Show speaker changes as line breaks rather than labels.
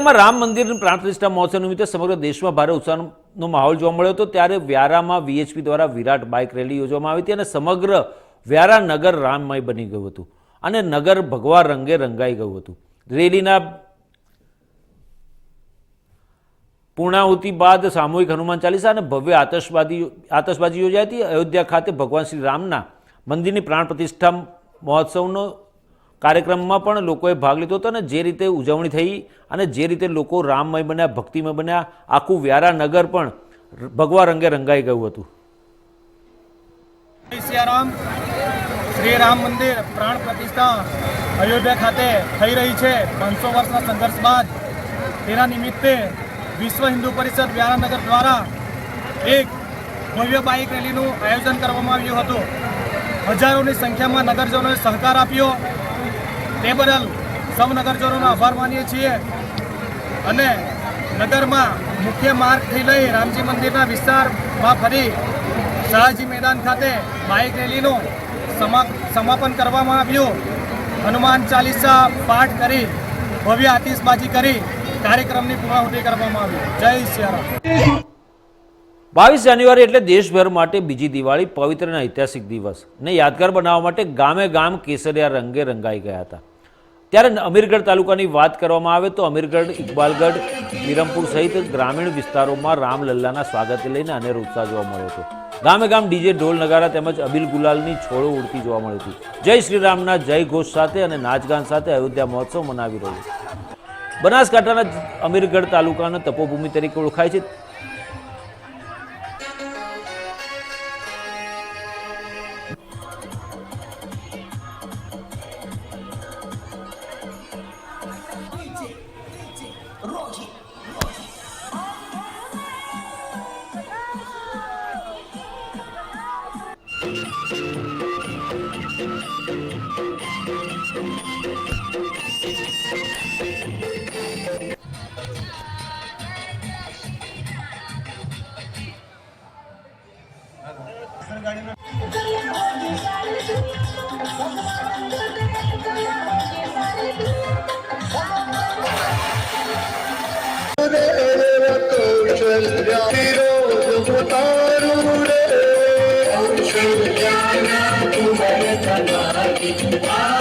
રાજ્યમાં રામ મંદિરની પ્રાણ પ્રતિષ્ઠા મહોત્સવ નિમિત્તે સમગ્ર દેશમાં ભારે ઉત્સાહનો માહોલ જોવા મળ્યો હતો. ત્યારે વ્યારામાં વીએચપી દ્વારા વિરાટ બાઇક રેલી યોજવામાં આવી હતી અને સમગ્ર વ્યારા નગર રામમય બની ગયું હતું અને નગર ભગવા રંગે રંગાઈ ગયું હતું. રેલીના પૂર્ણાહુતિ બાદ સામૂહિક હનુમાન ચાલીસા અને ભવ્ય આતશબાજી આતશબાજી યોજાઈ હતી. અયોધ્યા ખાતે ભગવાન શ્રી રામના મંદિરની પ્રાણ પ્રતિષ્ઠા મહોત્સવનો કાર્યક્રમમાં પણ લોકોએ ભાગ લીધો હતો અને જે રીતે ઉજવણી થઈ અને જે રીતે લોકો રામમય બન્યા, ભક્તિમય બન્યા, આખું વ્યારા નગર પણ ભગવા રંગે રંગાઈ ગયું હતું.
સિયારામ. શ્રી રામ મંદિર પ્રાણ પ્રતિષ્ઠા અયોધ્યા ખાતે થઈ રહી છે. પાંચસો વર્ષના સંઘર્ષ બાદ તેના નિમિત્તે વિશ્વ હિન્દુ પરિષદ વ્યારાનગર દ્વારા એક ભવ્ય બાઇક રેલીનું આયોજન કરવામાં આવ્યું હતું. હજારોની સંખ્યામાં નગરજનોએ સહકાર આપ્યો. તે બદલ સૌ નગરજનોનો આભાર માનીએ છીએ. અને નગરમાં મુખ્ય માર્ગથી લઈ રામજી મંદિરના વિસ્તારમાં ફરી શાહજી મેદાન ખાતે બાઇક રેલીનું સમા સમાપન કરવામાં આવ્યું. હનુમાન ચાલીસા પાઠ કરી, ભવ્ય આતિશબાજી કરી કાર્યક્રમની પૂર્ણાહુતિ કરવામાં આવી. જય સિયારામ.
બાવીસ જાન્યુઆરી એટલે દેશભર માટે બીજી દિવાળી પવિત્ર અને ઐતિહાસિક દિવસ. ને યાદગાર બનાવવા માટે ગામે ગામ કેસરિયા રંગે રંગાઈ ગયા હતા. ત્યારે અમીરગઢ તાલુકાની વાત કરવામાં આવે તો અમીરગઢ, ઇકબાલગઢ, વિરમપુર સહિત ગ્રામીણ વિસ્તારોમાં રામલલ્લાના સ્વાગત લઈને અનેરો ઉત્સાહ જોવા મળ્યો હતો. ગામે ગામ ડીજે ઢોલ નગારા તેમજ અબિલ ગુલાલની છોડો ઉડતી જોવા મળી હતી. જય શ્રી રામના જય ઘોષ સાથે અને નાચગાન સાથે અયોધ્યા મહોત્સવ મનાવી રહ્યો. છે બનાસકાંઠાના અમીરગઢ તાલુકાના તપોભૂમિ તરીકે ઓળખાય છે.
Rakhi roj utaru re Thank you.